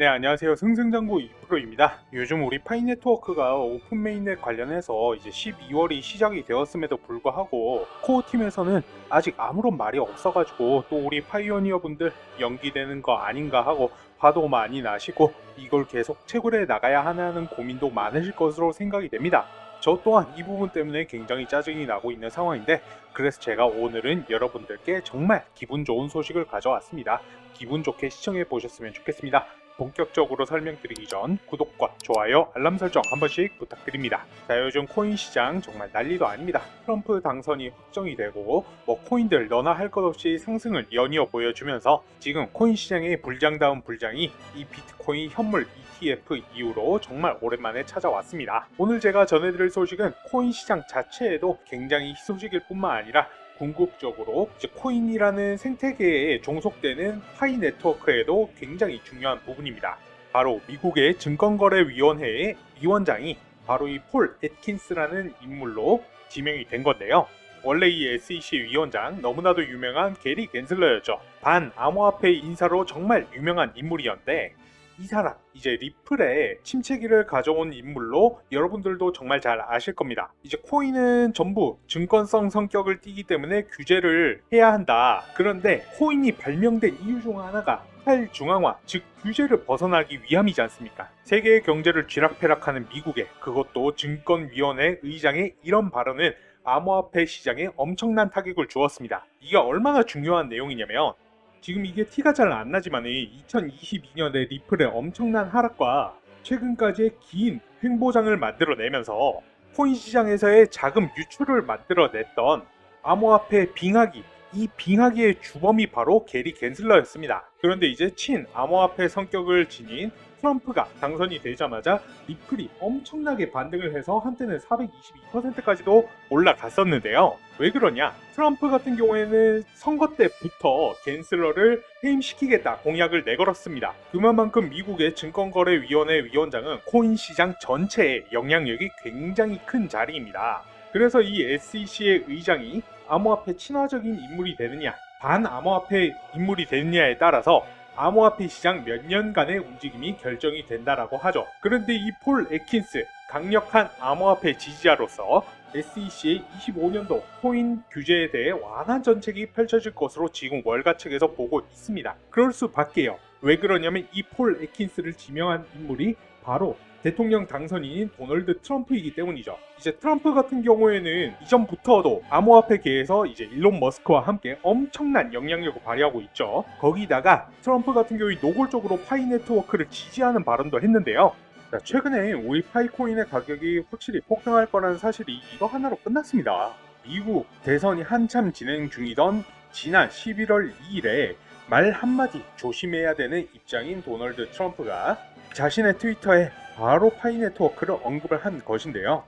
네, 안녕하세요. 승승장구 2프로입니다. 요즘 우리 파이 네트워크가 오픈 메인넷 관련해서 이제 12월이 시작이 되었음에도 불구하고 코어 팀에서는 아직 아무런 말이 없어가지고 또 우리 파이오니어 분들 연기되는 거 아닌가 하고 화도 많이 나시고 이걸 계속 채굴해 나가야 하는 고민도 많으실 것으로 생각이 됩니다. 저 또한 이 부분 때문에 굉장히 짜증이 나고 있는 상황인데 그래서 제가 오늘은 여러분들께 정말 기분 좋은 소식을 가져왔습니다. 기분 좋게 시청해 보셨으면 좋겠습니다. 본격적으로 설명드리기 전 구독과 좋아요, 알람 설정 한 번씩 부탁드립니다. 자, 요즘 코인 시장 정말 난리도 아닙니다. 트럼프 당선이 확정이 되고 뭐 코인들 너나 할 것 없이 상승을 연이어 보여주면서 지금 코인 시장의 불장다운 불장이 이 비트코인 현물 ETF 이후로 정말 오랜만에 찾아왔습니다. 오늘 제가 전해드릴 소식은 코인 시장 자체에도 굉장히 희소식일 뿐만 아니라 궁극적으로 이제 코인이라는 생태계에 종속되는 파이 네트워크에도 굉장히 중요한 부분입니다. 바로 미국의 증권거래위원회의 위원장이 바로 이 폴 애킨스라는 인물로 지명이 된 건데요. 원래 이 SEC 위원장 너무나도 유명한 게리 겐슬러였죠. 반 암호화폐 인사로 정말 유명한 인물이었는데 이 사람 이제 리플에 침체기를 가져온 인물로 여러분들도 정말 잘 아실 겁니다. 이제 코인은 전부 증권성 성격을 띠기 때문에 규제를 해야 한다. 그런데 코인이 발명된 이유 중 하나가 탈중앙화, 즉 규제를 벗어나기 위함이지 않습니까? 세계의 경제를 쥐락펴락하는 미국의 그것도 증권위원회 의장의 이런 발언은 암호화폐 시장에 엄청난 타격을 주었습니다. 이게 얼마나 중요한 내용이냐면 지금 이게 티가 잘 안 나지만 2022년에 리플의 엄청난 하락과 최근까지의 긴 횡보장을 만들어내면서 코인 시장에서의 자금 유출을 만들어냈던 암호화폐 빙하기 이 빙하기의 주범이 바로 게리 겐슬러였습니다. 그런데 이제 친 암호화폐 성격을 지닌 트럼프가 당선이 되자마자 리플이 엄청나게 반등을 해서 한때는 422%까지도 올라갔었는데요. 왜 그러냐? 트럼프 같은 경우에는 선거 때부터 겐슬러를 해임시키겠다 공약을 내걸었습니다. 그만큼 미국의 증권거래위원회 위원장은 코인 시장 전체에 영향력이 굉장히 큰 자리입니다. 그래서 이 SEC의 의장이 암호화폐 친화적인 인물이 되느냐, 반암호화폐 인물이 되느냐에 따라서 암호화폐 시장 몇 년간의 움직임이 결정이 된다라고 하죠. 그런데 이폴 애킨스 강력한 암호화폐 지지자로서 SEC의 25년도 코인 규제에 대해 완화 정책이 펼쳐질 것으로 지금 월가 측에서 보고 있습니다. 그럴 수밖에요. 왜 그러냐면 이폴 애킨스를 지명한 인물이 바로 대통령 당선인인 도널드 트럼프이기 때문이죠. 이제 트럼프 같은 경우에는 이전부터도 암호화폐계에서 이제 일론 머스크와 함께 엄청난 영향력을 발휘하고 있죠. 거기다가 트럼프 같은 경우에 노골적으로 파이 네트워크를 지지하는 발언도 했는데요. 자, 최근에 우리 파이코인의 가격이 확실히 폭등할 거라는 사실이 이거 하나로 끝났습니다. 미국 대선이 한참 진행 중이던 지난 11월 2일에 말 한마디 조심해야 되는 입장인 도널드 트럼프가 자신의 트위터에 바로 파이 네트워크를 언급을 한 것인데요.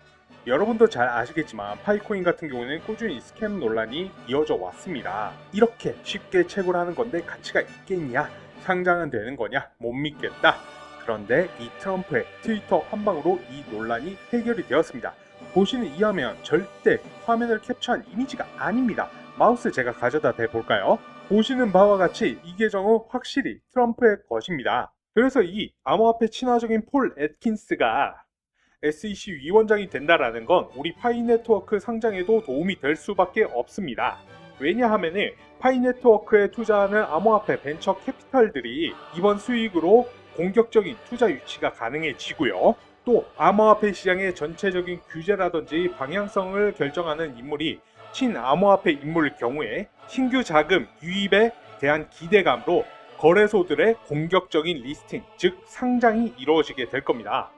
여러분도 잘 아시겠지만 파이코인 같은 경우는 꾸준히 스캠 논란이 이어져 왔습니다. 이렇게 쉽게 채굴 하는 건데 가치가 있겠냐? 상장은 되는 거냐? 못 믿겠다. 그런데 이 트럼프의 트위터 한 방으로 이 논란이 해결이 되었습니다. 보시는 이 화면 절대 화면을 캡처한 이미지가 아닙니다. 마우스 제가 가져다 대볼까요? 보시는 바와 같이 이 계정은 확실히 트럼프의 것입니다. 그래서 이 암호화폐 친화적인 폴 애킨스가 SEC 위원장이 된다라는 건 우리 파이 네트워크 상장에도 도움이 될 수밖에 없습니다. 왜냐하면은 파이 네트워크에 투자하는 암호화폐 벤처 캐피탈들이 이번 수익으로 공격적인 투자 유치가 가능해지고요. 또 암호화폐 시장의 전체적인 규제라든지 방향성을 결정하는 인물이 친 암호화폐 인물일 경우에 신규 자금 유입에 대한 기대감으로 거래소들의 공격적인 리스팅, 즉 상장이 이루어지게 될 겁니다.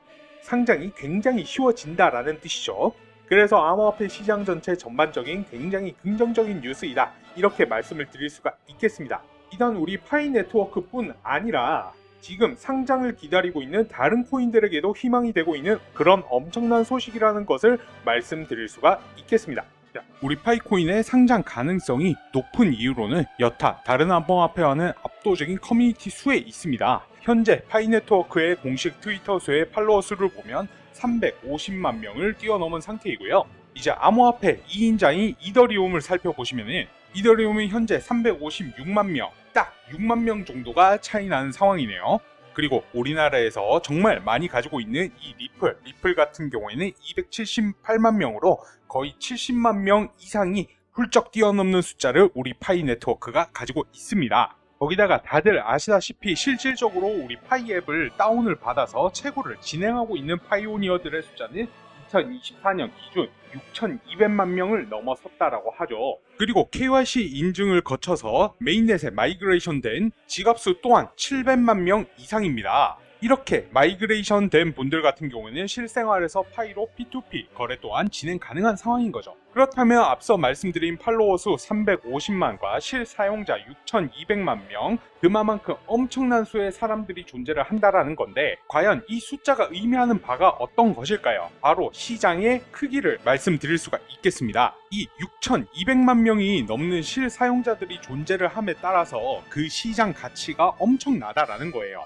상장이 굉장히 쉬워진다라는 뜻이죠. 그래서 암호화폐 시장 전체 전반적인 굉장히 긍정적인 뉴스이다. 이렇게 말씀을 드릴 수가 있겠습니다. 비단 우리 파이 네트워크뿐 아니라 지금 상장을 기다리고 있는 다른 코인들에게도 희망이 되고 있는 그런 엄청난 소식이라는 것을 말씀드릴 수가 있겠습니다. 자, 우리 파이코인의 상장 가능성이 높은 이유로는 여타 다른 암호화폐와는 압도적인 커뮤니티 수에 있습니다. 현재 파이네트워크의 공식 트위터 수의 팔로워 수를 보면 350만 명을 뛰어넘은 상태이고요. 이제 암호화폐 2인자인 이더리움을 살펴보시면 이더리움이 현재 356만 명, 딱 6만 명 정도가 차이 나는 상황이네요. 그리고 우리나라에서 정말 많이 가지고 있는 이 리플, 리플 같은 경우에는 278만 명으로 거의 70만 명 이상이 훌쩍 뛰어넘는 숫자를 우리 파이 네트워크가 가지고 있습니다. 거기다가 다들 아시다시피 실질적으로 우리 파이 앱을 다운을 받아서 채굴을 진행하고 있는 파이오니어들의 숫자는 2024년 기준 6,200만 명을 넘어섰다라고 하죠. 그리고 KYC 인증을 거쳐서 메인넷에 마이그레이션 된 지갑수 또한 700만 명 이상입니다. 이렇게 마이그레이션 된 분들 같은 경우는 실생활에서 파이로 P2P 거래 또한 진행 가능한 상황인 거죠. 그렇다면 앞서 말씀드린 팔로워 수 350만과 실사용자 6,200만 명, 그만큼 엄청난 수의 사람들이 존재를 한다라는 건데 과연 이 숫자가 의미하는 바가 어떤 것일까요? 바로 시장의 크기를 말씀드릴 수가 있겠습니다. 이 6,200만 명이 넘는 실사용자들이 존재를 함에 따라서 그 시장 가치가 엄청나다라는 거예요.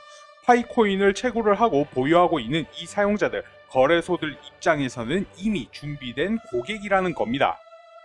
파이코인을 채굴을 하고 보유하고 있는 이 사용자들, 거래소들 입장에서는 이미 준비된 고객이라는 겁니다.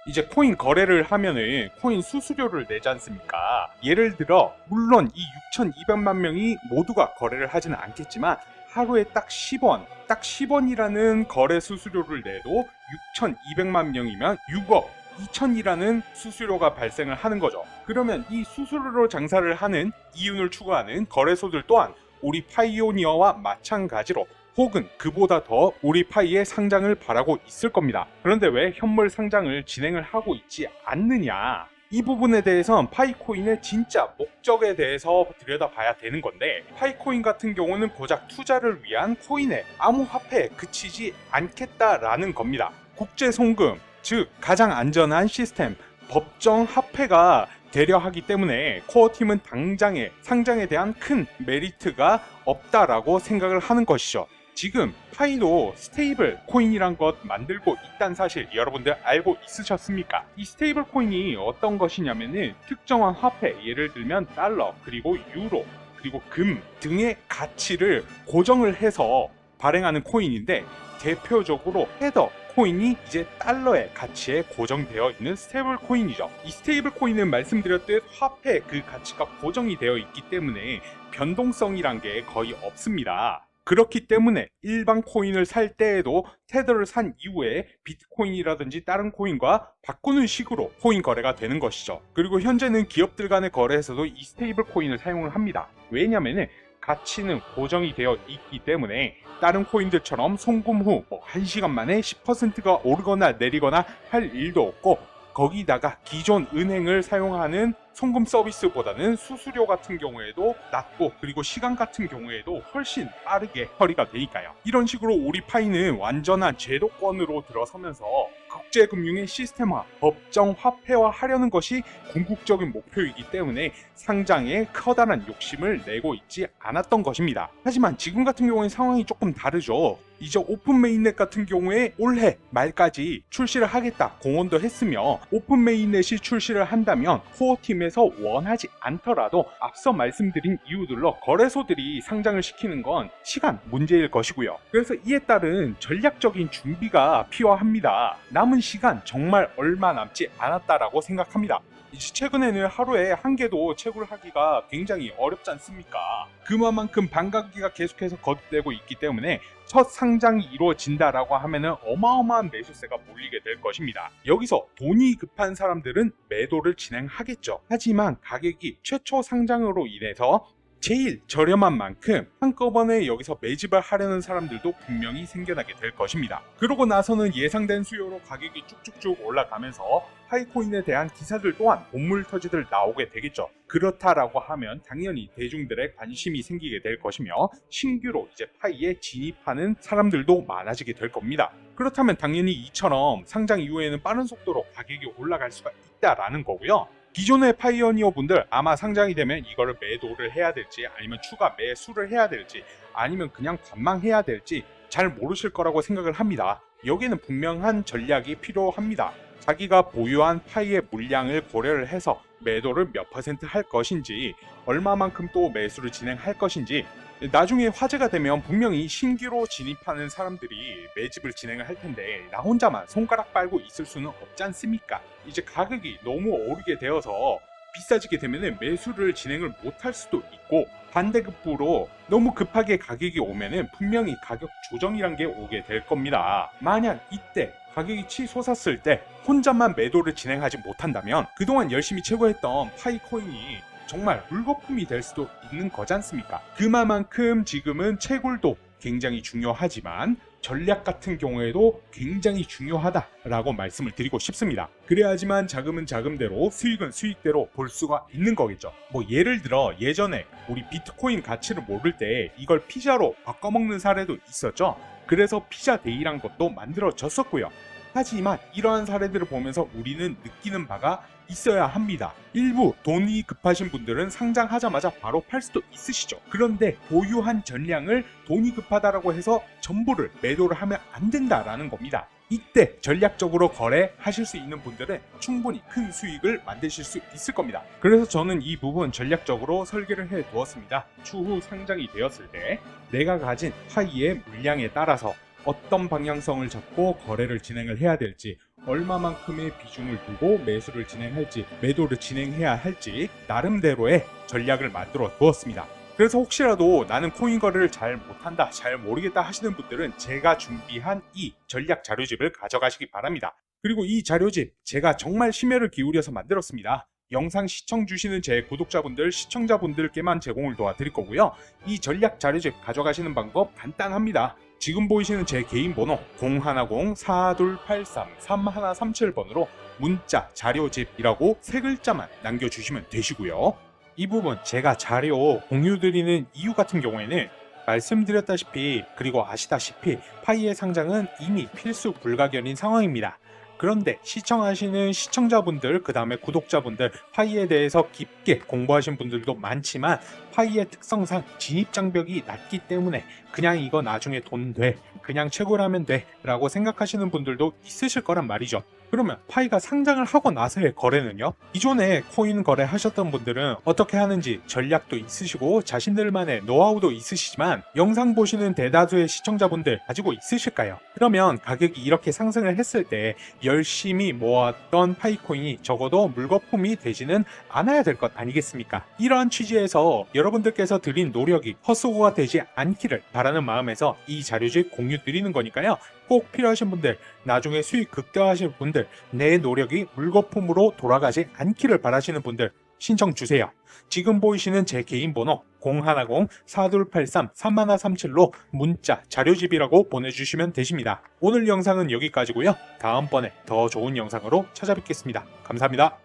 이제 코인 거래를 하면은 코인 수수료를 내지 않습니까? 예를 들어, 물론 이 6,200만 명이 모두가 거래를 하지는 않겠지만, 하루에 딱 10원, 딱 10원이라는 거래 수수료를 내도 6,200만 명이면 6억 2천이라는 수수료가 발생을 하는 거죠. 그러면 이 수수료로 장사를 하는 이윤을 추구하는 거래소들 또한 우리 파이오니어와 마찬가지로 혹은 그보다 더 우리 파이의 상장을 바라고 있을 겁니다. 그런데 왜 현물 상장을 진행을 하고 있지 않느냐? 이 부분에 대해선 파이코인의 진짜 목적에 대해서 들여다봐야 되는 건데 파이코인 같은 경우는 고작 투자를 위한 코인의 암호화폐에 그치지 않겠다라는 겁니다. 국제 송금, 즉 가장 안전한 시스템, 법정 화폐가 되려 하기 때문에 코어 팀은 당장의 상장에 대한 큰 메리트가 없다라고 생각을 하는 것이죠. 지금 파이도 스테이블 코인이란 것 만들고 있다는 사실 여러분들 알고 있으셨습니까? 이 스테이블 코인이 어떤 것이냐면은 특정한 화폐, 예를 들면 달러, 그리고 유로, 그리고 금 등의 가치를 고정을 해서 발행하는 코인인데 대표적으로 헤더 코인이 이제 달러의 가치에 고정되어 있는 스테이블 코인이죠. 이 스테이블 코인은 말씀드렸듯 화폐 그 가치가 고정이 되어 있기 때문에 변동성이란 게 거의 없습니다. 그렇기 때문에 일반 코인을 살 때에도 테더를 산 이후에 비트코인이라든지 다른 코인과 바꾸는 식으로 코인 거래가 되는 것이죠. 그리고 현재는 기업들 간의 거래에서도 이 스테이블 코인을 사용을 합니다. 왜냐면은 가치는 고정이 되어 있기 때문에 다른 코인들처럼 송금 후 뭐 1시간 만에 10%가 오르거나 내리거나 할 일도 없고 거기다가 기존 은행을 사용하는 송금 서비스보다는 수수료 같은 경우에도 낮고 그리고 시간 같은 경우에도 훨씬 빠르게 처리가 되니까요. 이런 식으로 우리 파이는 완전한 제도권으로 들어서면서 국제금융의 시스템화, 법정 화폐화 하려는 것이 궁극적인 목표이기 때문에 상장에 커다란 욕심을 내고 있지 않았던 것입니다. 하지만 지금 같은 경우에 상황이 조금 다르죠. 이제 오픈 메인넷 같은 경우에 올해 말까지 출시를 하겠다 공언도 했으며 오픈 메인넷이 출시를 한다면 코어 팀 에서 원하지 않더라도 앞서 말씀드린 이유들로 거래소들이 상장을 시키는 건 시간 문제일 것이고요. 그래서 이에 따른 전략적인 준비가 필요합니다. 남은 시간 정말 얼마 남지 않았다라고 생각합니다. 이제 최근에는 하루에 한 개도 채굴 하기가 굉장히 어렵지 않습니까? 그만큼 반감기가 계속해서 거듭되고 있기 때문에 첫 상장이 이루어진다라고 하면은 어마어마한 매수세가 몰리게 될 것입니다. 여기서 돈이 급한 사람들은 매도를 진행하겠죠. 하지만 가격이 최초 상장으로 인해서 제일 저렴한 만큼 한꺼번에 여기서 매집을 하려는 사람들도 분명히 생겨나게 될 것입니다. 그러고 나서는 예상된 수요로 가격이 쭉쭉쭉 올라가면서 하이코인에 대한 기사들 또한 본물 터지들 나오게 되겠죠. 그렇다라고 하면 당연히 대중들의 관심이 생기게 될 것이며 신규로 이제 파이에 진입하는 사람들도 많아지게 될 겁니다. 그렇다면 당연히 이처럼 상장 이후에는 빠른 속도로 가격이 올라갈 수가 있다라는 거고요. 기존의 파이어니어 분들 아마 상장이 되면 이거를 매도를 해야 될지 아니면 추가 매수를 해야 될지 아니면 그냥 관망해야 될지 잘 모르실 거라고 생각을 합니다. 여기는 분명한 전략이 필요합니다. 자기가 보유한 파이의 물량을 고려를 해서 매도를 몇 퍼센트 할 것인지 얼마만큼 또 매수를 진행할 것인지 나중에 화제가 되면 분명히 신규로 진입하는 사람들이 매집을 진행을 할 텐데 나 혼자만 손가락 빨고 있을 수는 없지 않습니까? 이제 가격이 너무 오르게 되어서 비싸지게 되면 매수를 진행을 못할 수도 있고 반대급부로 너무 급하게 가격이 오면은 분명히 가격 조정이란 게 오게 될 겁니다. 만약 이때 가격이 치솟았을 때 혼자만 매도를 진행하지 못한다면 그동안 열심히 채굴했던 파이 코인이 정말 물거품이 될 수도 있는 거지 않습니까? 그만큼 지금은 채굴도 굉장히 중요하지만 전략 같은 경우에도 굉장히 중요하다라고 말씀을 드리고 싶습니다. 그래야지만 자금은 자금대로 수익은 수익대로 볼 수가 있는 거겠죠. 뭐 예를 들어 예전에 우리 비트코인 가치를 모를 때 이걸 피자로 바꿔먹는 사례도 있었죠. 그래서 피자 데이란 것도 만들어졌었고요. 하지만 이러한 사례들을 보면서 우리는 느끼는 바가 있어야 합니다. 일부 돈이 급하신 분들은 상장하자마자 바로 팔 수도 있으시죠. 그런데 보유한 전량을 돈이 급하다라고 해서 전부를 매도를 하면 안 된다라는 겁니다. 이때 전략적으로 거래하실 수 있는 분들은 충분히 큰 수익을 만드실 수 있을 겁니다. 그래서 저는 이 부분 전략적으로 설계를 해 두었습니다. 추후 상장이 되었을 때 내가 가진 파이의 물량에 따라서 어떤 방향성을 잡고 거래를 진행을 해야 될지 얼마만큼의 비중을 두고 매수를 진행할지 매도를 진행해야 할지 나름대로의 전략을 만들어 두었습니다. 그래서 혹시라도 나는 코인 거래를 잘 못한다, 잘 모르겠다 하시는 분들은 제가 준비한 이 전략 자료집을 가져가시기 바랍니다. 그리고 이 자료집 제가 정말 심혈을 기울여서 만들었습니다. 영상 시청 주시는 제 구독자분들, 시청자분들께만 제공을 도와드릴 거고요. 이 전략 자료집 가져가시는 방법 간단합니다. 지금 보이시는 제 개인 번호 010-4283-3137번으로 문자 자료집이라고 세 글자만 남겨주시면 되시고요. 이 부분 제가 자료 공유드리는 이유 같은 경우에는 말씀드렸다시피 그리고 아시다시피 파이의 상장은 이미 필수 불가결인 상황입니다. 그런데 시청하시는 시청자분들, 그 다음에 구독자분들, 파이에 대해서 깊게 공부하신 분들도 많지만 파이의 특성상 진입 장벽이 낮기 때문에 그냥 이거 나중에 돈 돼, 그냥 채굴하면 돼 라고 생각하시는 분들도 있으실 거란 말이죠. 그러면 파이가 상장을 하고 나서의 거래는요? 기존에 코인 거래 하셨던 분들은 어떻게 하는지 전략도 있으시고 자신들만의 노하우도 있으시지만 영상 보시는 대다수의 시청자분들 가지고 있으실까요? 그러면 가격이 이렇게 상승을 했을 때 열심히 모았던 파이코인이 적어도 물거품이 되지는 않아야 될 것 아니겠습니까? 이러한 취지에서 여러분들께서 드린 노력이 헛수고가 되지 않기를 바라는 마음에서 이 자료집 공유 드리는 거니까요. 꼭 필요하신 분들, 나중에 수익 극대화하실 분들, 내 노력이 물거품으로 돌아가지 않기를 바라시는 분들 신청 주세요. 지금 보이시는 제 개인 번호 010-4283-3137로 문자 자료집이라고 보내주시면 되십니다. 오늘 영상은 여기까지고요. 다음번에 더 좋은 영상으로 찾아뵙겠습니다. 감사합니다.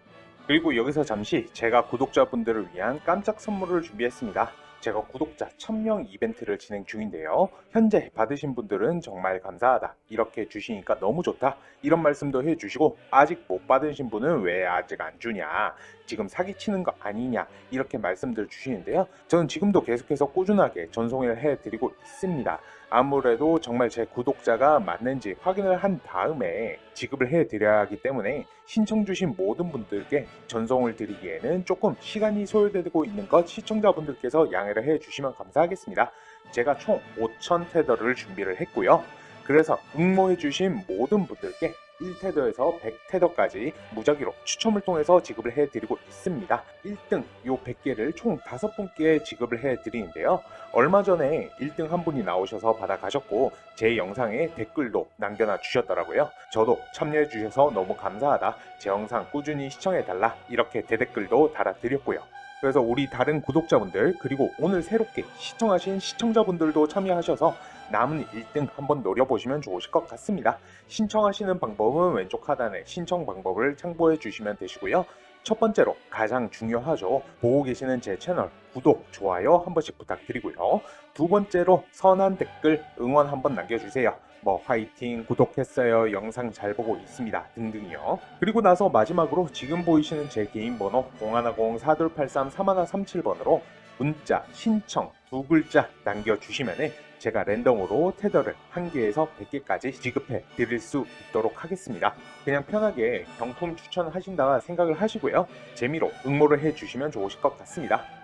그리고 여기서 잠시 제가 구독자분들을 위한 깜짝 선물을 준비했습니다. 제가 구독자 1000명 이벤트를 진행 중인데요. 현재 받으신 분들은 정말 감사하다. 이렇게 주시니까 너무 좋다. 이런 말씀도 해주시고 아직 못 받으신 분은 왜 아직 안 주냐. 지금 사기치는 거 아니냐. 이렇게 말씀들 주시는데요. 저는 지금도 계속해서 꾸준하게 전송을 해드리고 있습니다. 아무래도 정말 제 구독자가 맞는지 확인을 한 다음에 지급을 해드려야 하기 때문에 신청 주신 모든 분들께 전송을 드리기에는 조금 시간이 소요되고 있는 것 시청자분들께서 양해를 해주시면 감사하겠습니다. 제가 총 5,000 테더를 준비를 했고요. 그래서 응모해주신 모든 분들께 1테더에서 100테더까지 무작위로 추첨을 통해서 지급을 해드리고 있습니다. 1등 요 100개를 총 5분께 지급을 해드리는데요. 얼마 전에 1등 한 분이 나오셔서 받아가셨고 제 영상에 댓글도 남겨놔 주셨더라고요. 저도 참여해 주셔서 너무 감사하다. 제 영상 꾸준히 시청해달라. 이렇게 대댓글도 달아드렸고요. 그래서 우리 다른 구독자분들 그리고 오늘 새롭게 시청하신 시청자분들도 참여하셔서 남은 1등 한번 노려보시면 좋으실 것 같습니다. 신청하시는 방법은 왼쪽 하단에 신청 방법을 참고해 주시면 되시고요. 첫 번째로 가장 중요하죠. 보고 계시는 제 채널 구독, 좋아요 한 번씩 부탁드리고요. 두 번째로 선한 댓글 응원 한번 남겨주세요. 뭐 화이팅, 구독했어요, 영상 잘 보고 있습니다 등등이요. 그리고 나서 마지막으로 지금 보이시는 제 개인 번호 010-4283-3137번으로 문자 신청 두 글자 남겨주시면은 제가 랜덤으로 테더를 한 개에서 100개까지 지급해 드릴 수 있도록 하겠습니다. 그냥 편하게 경품 추천하신다 생각을 하시고요. 재미로 응모를 해 주시면 좋으실 것 같습니다.